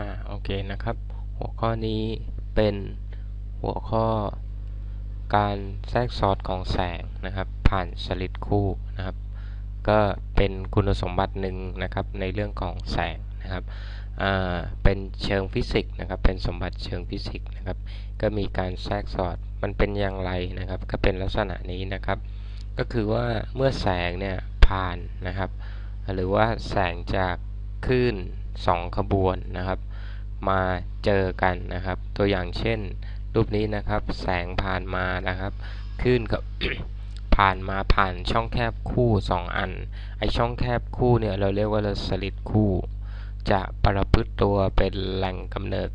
อ่าโอเคนะครับ หัวข้อนี้เป็นหัวข้อการแทรกซ้อนของแสงนะครับ ผ่านสลิดคู่นะครับ ก็เป็นคุณสมบัติหนึ่งนะครับในเรื่องของแสงนะครับอ่าเป็นเชิงฟิสิกส์นะครับ เป็นสมบัติเชิงฟิสิกส์นะครับ ก็มีการแทรกซอนมันเป็นอย่างไรนะครับ ก็เป็นลักษณะนี้นะครับ ก็คือว่าเมื่อแสงเนี่ยผ่านนะครับ หรือว่าแสงจากคลื่น 2 ขบวนนะครับ มาเจอกันนะครับ ตัวอย่างเช่น รูปนี้นะครับ แสงผ่านมานะครับคลื่นกับผ่านมาผ่านช่องแคบคู่ 2 อัน ไอช่องแคบคู่เนี่ยเราเรียกว่าสลิดคู่ จะประพฤติตัวเป็นแหล่งกำเนิด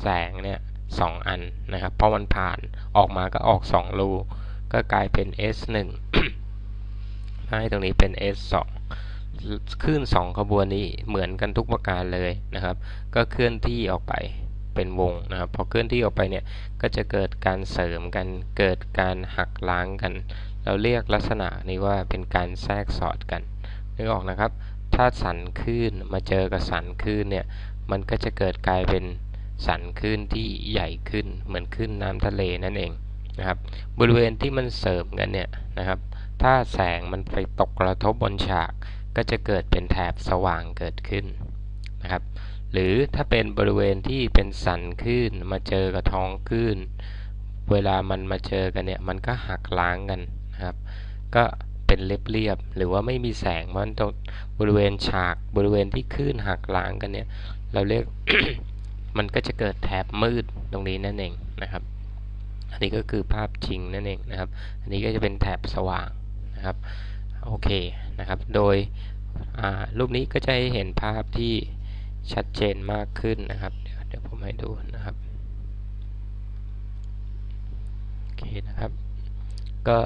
แสงเนี่ยสอันนะครับ เพราะมันผ่านออกมาก็ออก 2 รู ก็กลายเป็น S1 ให้ตรงนี้เป็น S2 คลื่น2ขบวนนี้เหมือนกันทุกประการเลยนะครับ ก็เคลื่อนที่ออกไปเป็นวงนะครับพอเคลื่อนที่ออกไปเนี่ยก็จะเกิดการเสริมกันเกิดการหักล้างกัน เราเรียกลักษณะนี้ว่าเป็นการแทรกสอดกันนึกออกนะครับ ถ้าสันคลื่นมาเจอกับสันคลื่นเนี่ยมันก็จะเกิดกลายเป็นสันคลื่นที่ใหญ่ขึ้นเหมือนขึ้นน้ำทะเลนั่นเองนะครับ บริเวณที่มันเสริมกันเนี่ยนะครับ ถ้าแสงมันไปตกกระทบบนฉาก ก็จะเกิดเป็นแถบสว่างเกิดขึ้นนะครับ หรือถ้าเป็นบริเวณที่เป็นสันคลื่นมาเจอกับท้องคลื่น เวลามันมาเจอกันเนี่ยมันก็หักล้างกันนะครับ ก็เป็นเรียบๆหรือว่าไม่มีแสงมันตรงบริเวณฉากบริเวณที่คลื่นหักล้างกันเนี่ยเราเรียกมันก็จะเกิดแถบมืดตรงนี้นั่นเองนะครับ อันนี้ก็คือภาพจริงนั่นเองนะครับ อันนี้ก็จะเป็นแถบสว่างนะครับ โอเคนะครับ โดยรูปนี้ก็จะให้เห็นภาพที่ชัดเจนมากขึ้นนะครับ เดี๋ยวผมให้ดูนะครับโอเคนะครับ ก็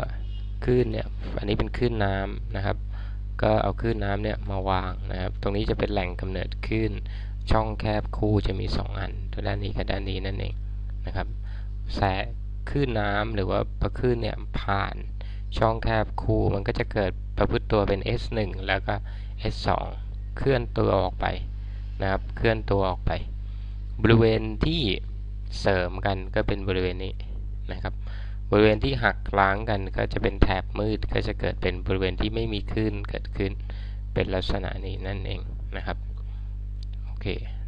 คลื่นเนี่ยอันนี้เป็นคลื่นน้ำนะครับ ก็เอาคลื่นน้ำเนี่ยมาวางนะครับ ตรงนี้จะเป็นแหล่งกำเนิดคลื่นช่องแคบคู่จะมี 2 อันด้านนี้กับด้านนี้นั่นเองนะครับแสคลื่นน้ำหรือว่าพอคลื่นเนี่ยผ่าน ช่องแคบคู่มันก็จะเกิดประพฤติตัวเป็น S1 แล้วก็ S2 เคลื่อนตัวออกไปนะครับ เคลื่อนตัวออกไป บริเวณที่เสริมกันก็เป็นบริเวณนี้นะครับ บริเวณที่หักล้างกันก็จะเป็นแถบมืด ก็จะเกิดเป็นบริเวณที่ไม่มีคลื่นเกิดขึ้น เป็นลักษณะนี้นั่นเองนะครับ โอเค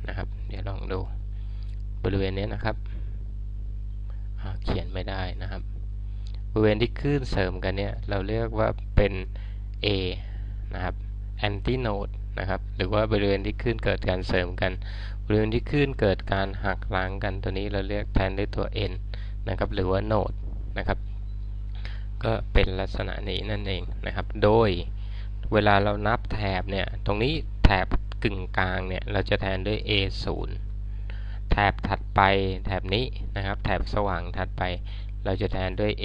นะครับ เดี๋ยวลองดู บริเวณนี้นะครับ เขียนไม่ได้นะครับ บริเวณที่คลื่นเสริมกันเนี่ยเราเรียกว่าเป็น A นะครับ anti node นะครับหรือว่าบริเวณที่คลื่นเกิดการเสริมกัน บริเวณที่คลื่นเกิดการหักล้างกันตัวนี้เราเรียกแทนด้วยตัว N นะครับหรือว่า node นะครับก็เป็นลักษณะนี้นั่นเองนะครับ โดยเวลาเรานับแถบเนี่ยตรงนี้แถบกึ่งกลางเนี่ยเราจะแทนด้วย A0 แถบถัดไปแถบนี้นะครับ แถบสว่างถัดไป เราจะแทนด้วย a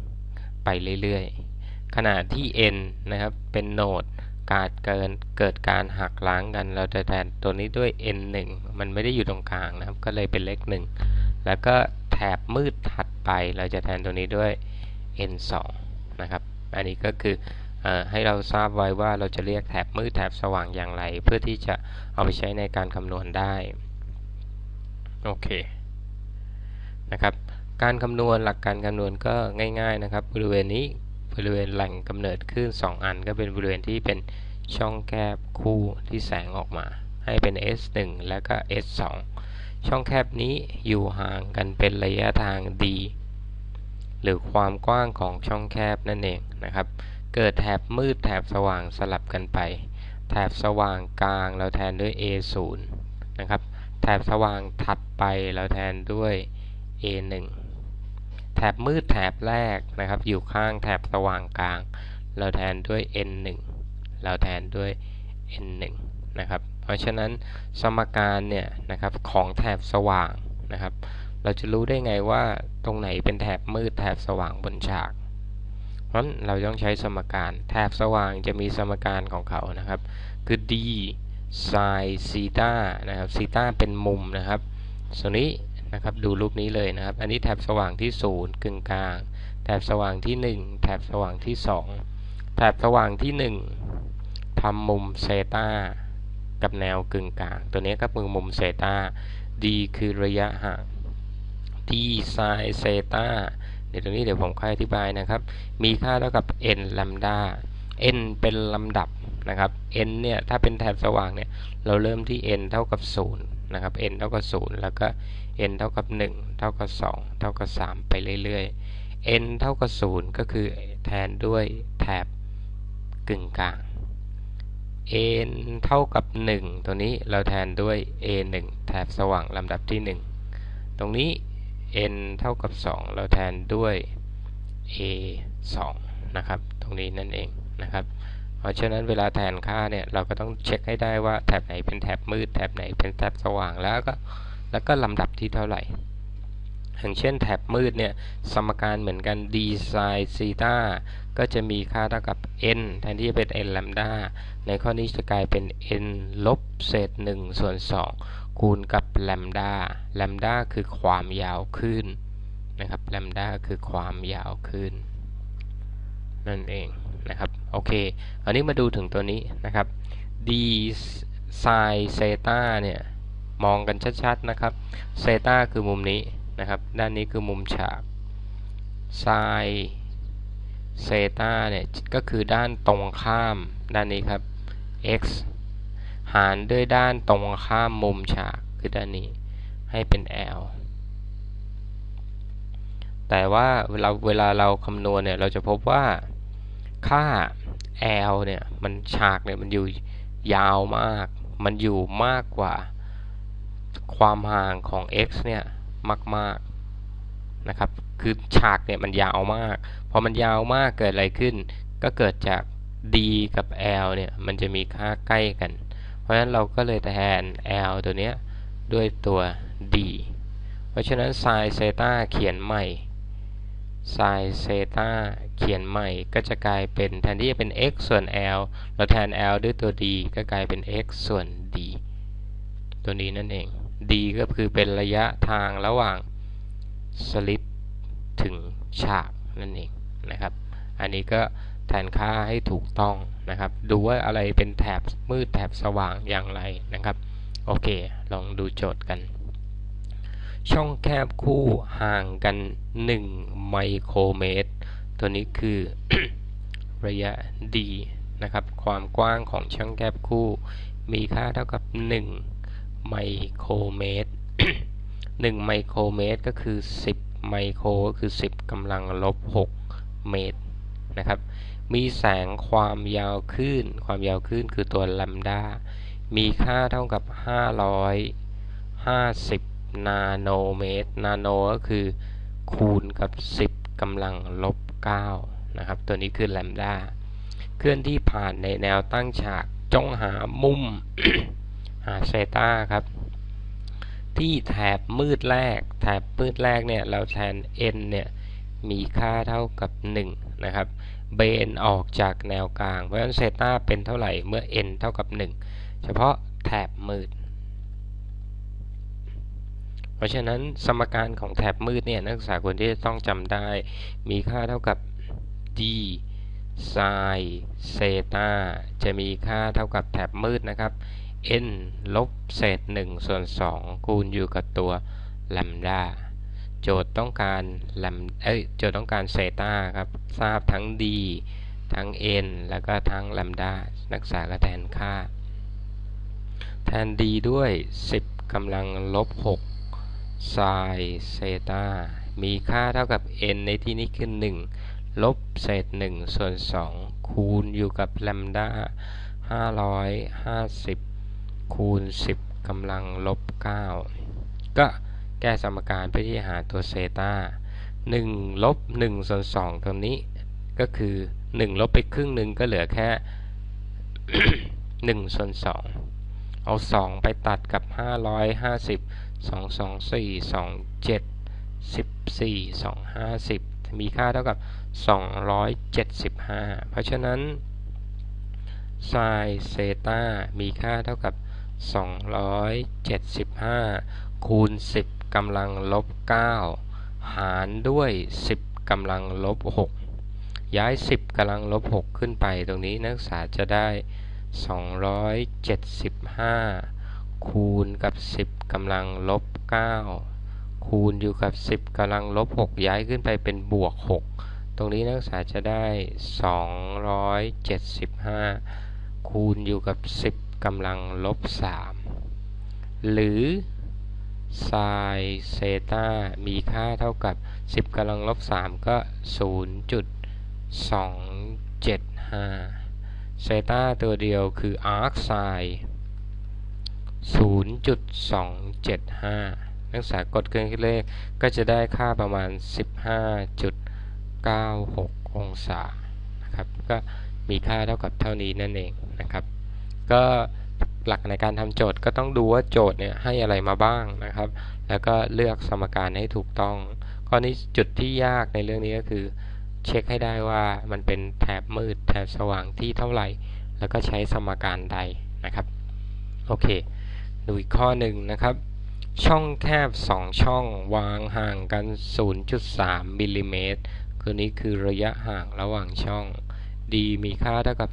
1ไปเรื่อยๆ ขณะที่ n นะครับ เป็นโนดการเกินเกิดการหักล้างกัน เราจะแทนตัวนี้ด้วย n 1มันไม่ได้อยู่ตรงกลางนะครับ ก็เลยเป็นเลข 1 แล้วก็แถบมืดถัดไป เราจะแทนตัวนี้ด้วย n 2นะครับ อันนี้ก็คืออให้เราทราบไว้ว่าเราจะเรียกแถบมืดแถบสว่างอย่างไร เพื่อที่จะเอาไปใช้ในการคำนวณได้ โอเค นะครับ การคำนวณหลักการคำนวณก็ง่าย ๆนะครับ บริเวณนี้บริเวณแหล่งกำเนิดคลื่น2 อัน ก็เป็นบริเวณที่เป็นช่องแคบคู่ที่แสงออกมา ให้เป็น S1 และก็ S2 ช่องแคบนี้อยู่ห่างกันเป็นระยะทาง d หรือความกว้างของช่องแคบนั่นเองนะครับ เกิดแถบมืดแถบสว่างสลับกันไป แถบสว่างกลางเราแทนด้วย A0 นะครับ แถบสว่างถัดไปเราแทนด้วย A1 แถบมืดแถบแรกนะครับ อยู่ข้างแถบสว่างกลาง เราแทนด้วย n1 เราแทนด้วย n1 นะครับ เพราะฉะนั้นสมการเนี่ยนะครับของแถบสว่างนะครับ เราจะรู้ได้ไงว่าตรงไหนเป็นแถบมืดแถบสว่างบนฉาก เพราะเราต้องใช้สมการแถบสว่างจะมีสมการของเขานะครับ คือ d sin ซีตานะครับซีตาเป็นมุมนะครับส่วนนี้ นะครับ ดูรูปนี้เลยนะครับ อันนี้แถบสว่างที่ 0 กึ่งกลาง แถบสว่างที่ 1 แถบสว่างที่ 2 แถบสว่างที่ 1ทำมุมเซตากับแนวกึ่งกลาง ตัวนี้ก็คือมุมเซตา d คือระยะห่าง d ไซน์เซตาเดี๋ยวตรงนี้เดี๋ยวผมค่อยอธิบายนะครับ มีค่าเท่ากับ n ลัมดา n เป็นลำดับนะครับ n เนี่ย ถ้าเป็นแถบสว่างเนี่ย เราเริ่มที่ n เท่ากับ 0 นะครับ n เท่ากับ 0 แล้วก็ n เท่ากับ 1 เท่ากับ 2 เท่ากับ 3 ไปเรื่อยๆ n เท่ากับ 0 ก็คือแทนด้วยแถบกึ่งกลาง n เท่ากับ 1 ตัวนี้เราแทนด้วย a 1แถบสว่างลำดับที่ 1 ตรงนี้ n เท่ากับ 2 เราแทนด้วย a 2นะครับ ตรงนี้นั่นเองนะครับ เพราะฉะนั้นเวลาแทนค่าเนี่ยเราก็ต้องเช็คให้ได้ว่าแถบไหนเป็นแถบมืดแถบไหนเป็นแถบสว่างแล้วก็แล้วก็ลำดับที่เท่าไหร่อย่างเช่นแถบมืดเนี่ยสมการเหมือนกัน d sin ซีตาก็จะมีค่าเท่ากับ n แทนที่จะเป็น n ลำดาในข้อนี้จะกลายเป็น n ลบเศษ1ส่วน2คูณกับแลมดาแลมดาคือความยาวขึ้นนะครับแลมดาคือความยาวขึ้นนั่นเองนะครับ โอเค อันนี้มาดูถึงตัวนี้นะครับ d sin เซตาเนี่ยมองกันชัดๆนะครับเซตาคือมุมนี้นะครับ ด้านนี้คือมุมฉาก sin เซตาเนี่ยก็คือด้านตรงข้ามด้านนี้ครับ x หารด้วยด้านตรงข้ามมุมฉากคือด้านนี้ให้เป็น l แต่ว่าเวลาเวลาเราคำนวณเนี่ยเราจะพบว่าค่า l เนี่ยมันฉากเนี่ยมันอยู่ยาวมาก มันอยู่มากกว่าความห่างของ x เนี่ยมากๆนะครับคือฉากเนี่ยมันยาวมากพอมันยาวมากเกิดอะไรขึ้น ก็เกิดจาก d กับ l เนี่ยมันจะมีค่าใกล้กัน เพราะฉะนั้นเราก็เลยแทน l ตัวเนี้ยด้วยตัว d เพราะฉะนั้น sin เซต้าเขียนใหม่ sin เซตาเขียนใหม่ก็จะกลายเป็นแทนที่จะเป็น x ส่วน l เราแทน l ด้วยตัว d ก็กลายเป็น x ส่วน d ตัวนี้นั่นเอง d ก็คือเป็นระยะทางระหว่างสลิปถึงฉากนั่นเองนะครับ อันนี้ก็แทนค่าให้ถูกต้องนะครับ ดูว่าอะไรเป็นแถบมืดแถบสว่างอย่างไรนะครับ โอเค ลองดูโจทย์กัน ช่องแคบคู่ห่างกัน 1 ไมโครเมตร ตัวนี้คือระยะ d นะครับ ความกว้างของช่องแคบคู่ มีค่าเท่ากับ 1 ไมโครเมตร 1 ไมโครเมตรก็คือ 10 ไมโครก็คือ 10กำลังลบ 6 เมตรนะครับ มีแสงความยาวคลื่น ความยาวคลื่นคือตัวลัมดา มีค่าเท่ากับ 550 นาโนเมตร นาโนก็คือคูณกับ 10กำลังลบ9นะครับ ตัวนี้คือแลมดาเคลื่อนที่ผ่านในแนวตั้งฉากจ้องหามุม หาเซต้าครับ ที่แถบมืดแรก แถบมืดแรกเนี่ย เราแทน n เนี่ย มีค่าเท่ากับ 1 นะครับ เบนออกจากแนวกลาง เพราะฉะนั้นเซต้าเป็นเท่าไหร่เมื่อ n เท่ากับ 1 เฉพาะแถบมืด เพราะฉะนั้นสมการของแถบมืดเนี่ยนักศึกษาควรที่จะต้องจำได้ มีค่าเท่ากับ d sin เซตาจะมีค่าเท่ากับแถบมืดนะครับ n ลบเศษ1ส่วน2คูณอยู่กับตัวแลมดาโจทย์ต้องการแลมเอ้ยโจทย์ต้องการเซตาครับ ทราบทั้ง d ทั้ง n แล้วก็ทั้งแลมดานักศึกษาก็แทนค่า แทน d ด้วย 10กำลังลบ6 sin เซตามีค่าเท่ากับ n ในที่นี้คือ 1 ลบเศษ 1 ส่วน 2 คูณอยู่กับแลมดา550 คูณ 10กำลังลบ 9 ก็แก้สมการเพื่อที่จะหาตัวเซตา1ลบ1ส่วน2ตรงนี้ก็คือ 1 ลบไปครึ่งหนึ่งก็เหลือแค่ 1 ส่วน 2 เอา 2 ไปตัดกับ 550 2 2 4 2 7 14 2 50มีค่าเท่ากับ275เพราะฉะนั้น sin เซตามีค่าเท่ากับ275คูณ10กำลังลบ9หารด้วย 10กำลังลบ 6 ย้าย 10กำลังลบ 6 ขึ้นไปตรงนี้นักศึกษาจะได้ 275 คูณกับ 10กำลังลบ 9 คูณอยู่กับ 10กำลังลบ 6 ย้ายขึ้นไปเป็นบวก 6 ตรงนี้นักศึกษาจะได้ 275 คูณอยู่กับ 10กำลังลบ 3 หรือไซน์เซตามีค่าเท่ากับ 10กำลังลบ 3 ก็ 0.275 เซตาตัวเดียวคือ arc sin 0.275 นักศึกษากดเครื่องคิดเลขก็จะได้ค่าประมาณ 15.96 องศานะครับก็มีค่าเท่ากับเท่านี้นั่นเองนะครับ ก็หลักในการทำโจทย์ก็ต้องดูว่าโจทย์เนี่ยให้อะไรมาบ้างนะครับ แล้วก็เลือกสมการให้ถูกต้องข้อนี้จุดที่ยากในเรื่องนี้ก็คือ เช็คให้ได้ว่ามันเป็นแถบมืดแถบสว่างที่เท่าไหร่ แล้วก็ใช้สมการใดนะครับ โอเค ดูอีกข้อหนึ่งนะครับ ช่องแคบ 2 ช่องวางห่างกัน 0.3มิลลิเมตรคือนี้คือระยะห่างระหว่างช่อง d มีค่าเท่ากับ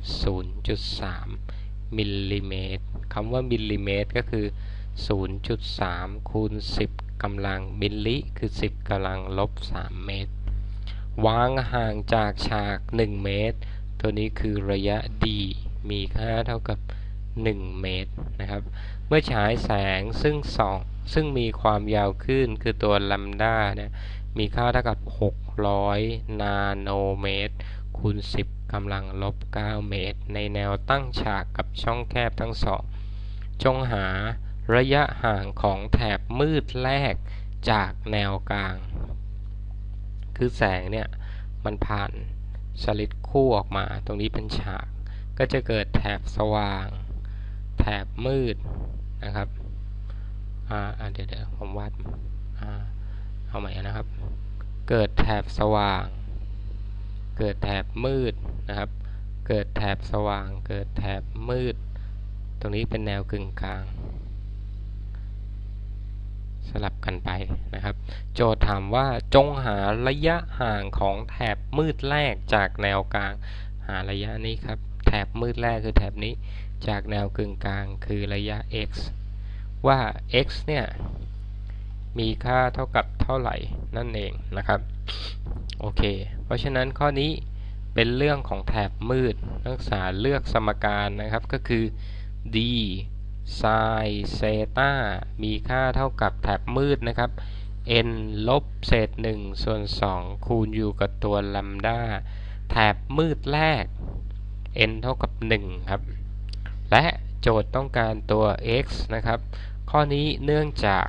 0.3มิลลิเมตรคำว่ามิลลิเมตรก็คือ 0.3 คูณ 10กำลังมิลลิคือ 10กำลังลบ 3 เมตร วางห่างจากฉาก 1 เมตร ตัวนี้คือระยะ d มีค่าเท่ากับ 1 เมตรนะครับ เมื่อฉายแสงซึ่งสองซึ่งมีความยาวขึ้นคือตัวลัมดาเนี่ยมีค่าเท่ากับ 600 นาโนเมตรคูณ 10กำลังลบ 9 เมตร ในแนวตั้งฉากกับช่องแคบทั้งสอง จงหาระยะห่างของแถบมืดแรกจากแนวกลาง คือแสงเนี่ย มันผ่านสลิดคู่ออกมา ตรงนี้เป็นฉาก ก็จะเกิดแถบสว่าง แถบมืด นะครับอ่าเดี๋ยวเดี๋ยวผมวาดอ่าเอาใหม่นะครับ เกิดแถบสว่าง เกิดแถบมืดนะครับ เกิดแถบสว่าง เกิดแถบมืด ตรงนี้เป็นแนวกึ่งกลาง สลับกันไปนะครับ โจทย์ถามว่าจงหาระยะห่างของแถบมืดแรกจากแนวกลาง หาระยะนี้ครับ แถบมืดแรกคือแถบนี้ จากแนวกึ่งกลางคือระยะ x ว่า x เนี่ย มีค่าเท่ากับเท่าไหร่นั่นเองนะครับ โอเค เพราะฉะนั้นข้อนี้เป็นเรื่องของแถบมืด นักศึกษาเลือกสมการนะครับก็คือ d ไซน์เซตามีค่าเท่ากับแถบมืดนะครับ n ลบเศษ 1 ส่วน 2 คูณอยู่กับตัวลัมดาแถบมืดแรก n เท่ากับ 1 ครับ และโจทย์ต้องการตัว x นะครับ ข้อนี้เนื่องจาก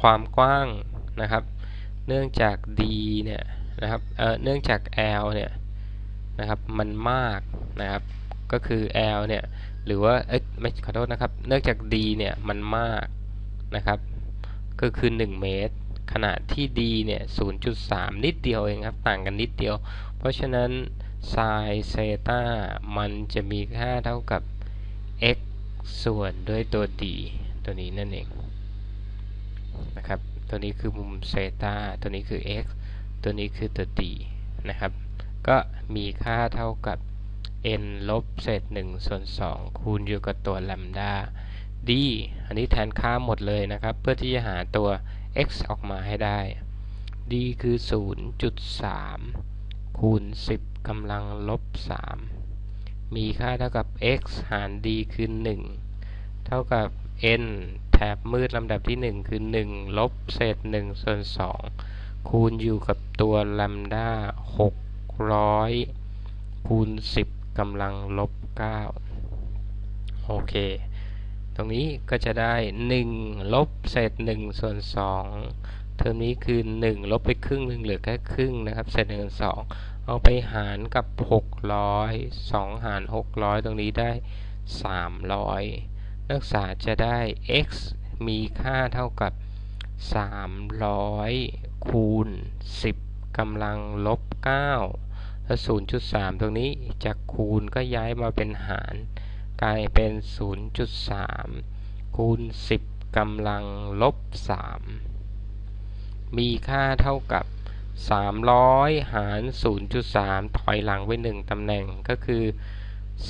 ความกว้างนะครับ เนื่องจาก d เนี่ยนะครับเเนื่องจาก l เนี่ยนะครับมันมากนะครับ ก็คือ l เนี่ยหรือว่าเอ้ยไม่ขอโทษนะครับ เนื่องจาก d เนี่ยมันมากนะครับก็คือ 1 เมตรขณะที่ d เนี่ย 0.3 นิดเดียวเองครับ ต่างกันนิดเดียว เพราะฉะนั้น sin เซต้ามันจะมีค่าเท่ากับ x ส่วนด้วยตัว d ตัวนี้นั่นเองนะครับ ตัวนี้คือมุมเซตาตัวนี้คือ x ตัวนี้คือตัว d นะครับ ก็มีค่าเท่ากับ n ลบเศษ1ส่วน2คูณอยู่กับตัวแลมดา d อันนี้แทนค่าหมดเลยนะครับ เพื่อที่จะหาตัว x ออกมาให้ได้ d คือ 0.3 คูณ 10กำลังลบ 3 มีค่าเท่ากับ x หาร d คือ 1 เท่ากับ n แถบมืดลำดับที่ 1 คือ 1 ลบเศษ1ส่วน 2 คูณอยู่กับตัวแลมดา600 คูณ 10กำลังลบ 9 โอเค ตรงนี้ก็จะได้ 1 ลบเศษ1ส่วน 2 เทอมนี้คือ 1 ลบไปครึ่งหนึ่งเหลือแค่ครึ่งนะครับ เศษ1ส่วน2 เอาไปหารกับ 600 2 หาร 600 ตรงนี้ได้ 300 นักศึกษาจะได้ x มีค่าเท่ากับ 300 คูณ 10กำลังลบ 9 แล้ว 0.3 ตรงนี้จากคูณก็ย้ายมาเป็นหาร กลายเป็น 0.3 คูณ 10กำลังลบ 3 มีค่าเท่ากับ 300 หาร 0.3 ถอยหลังไป 1 ตำแหน่งก็คือ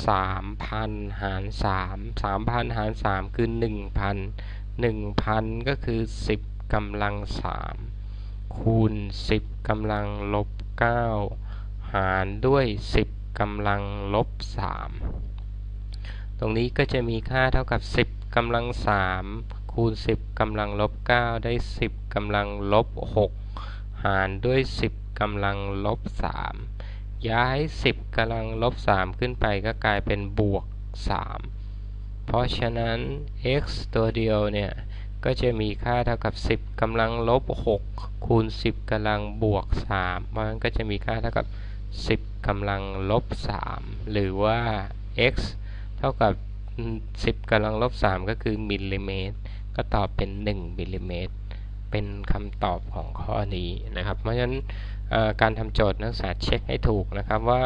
3,000 หาร 3 3,000 หาร 3 คือ 1,000 1,000 ก็คือ 10กำลัง 3 คูณ 10กำลังลบ 9 หารด้วย 10กำลังลบ 3 ตรงนี้ก็จะมีค่าเท่ากับ 10กำลัง 3 คูณ 10กำลังลบ 9 ได้ 10กำลังลบ 6 หารด้วย 10กำลังลบ3ย้าย 10กำลังลบ3ขึ้นไปก็กลายเป็นบวก 3 เพราะฉะนั้น x ตัวเดียวเนี่ยก็จะมีค่าเท่ากับ 10กำลังลบ 6 คูณ 10กำลังบวก3มันก็จะมีค่าเท่ากับ 10กำลังลบ 3 หรือว่า x เท่ากับ 10กำลังลบ 3 ก็คือมิลลิเมตร ก็ตอบเป็น 1 มิลลิเมตร เป็นคำตอบของข้อนี้นะครับ เพราะฉะนั้นการทำโจทย์นักศึกษาเช็คให้ถูกนะครับว่า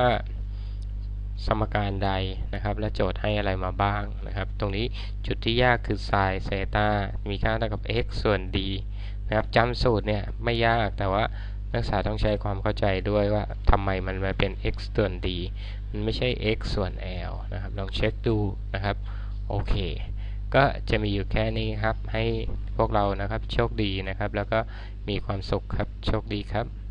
สมการใดนะครับ และโจทย์ให้อะไรมาบ้างนะครับ ตรงนี้จุดที่ยากคือ sin เซตามีค่าเท่ากับ x ส่วน d นะครับจำสูตรเนี่ยไม่ยากแต่ว่านักศึกษาต้องใช้ความเข้าใจด้วยว่าทำไมมันมาเป็น x ส่วน d มันไม่ใช่ x ส่วน l นะครับ ลองเช็คดูนะครับ โอเค ก็จะมีอยู่แค่นี้ครับ ให้พวกเรานะครับโชคดีนะครับ แล้วก็มีความสุขครับโชคดีครับ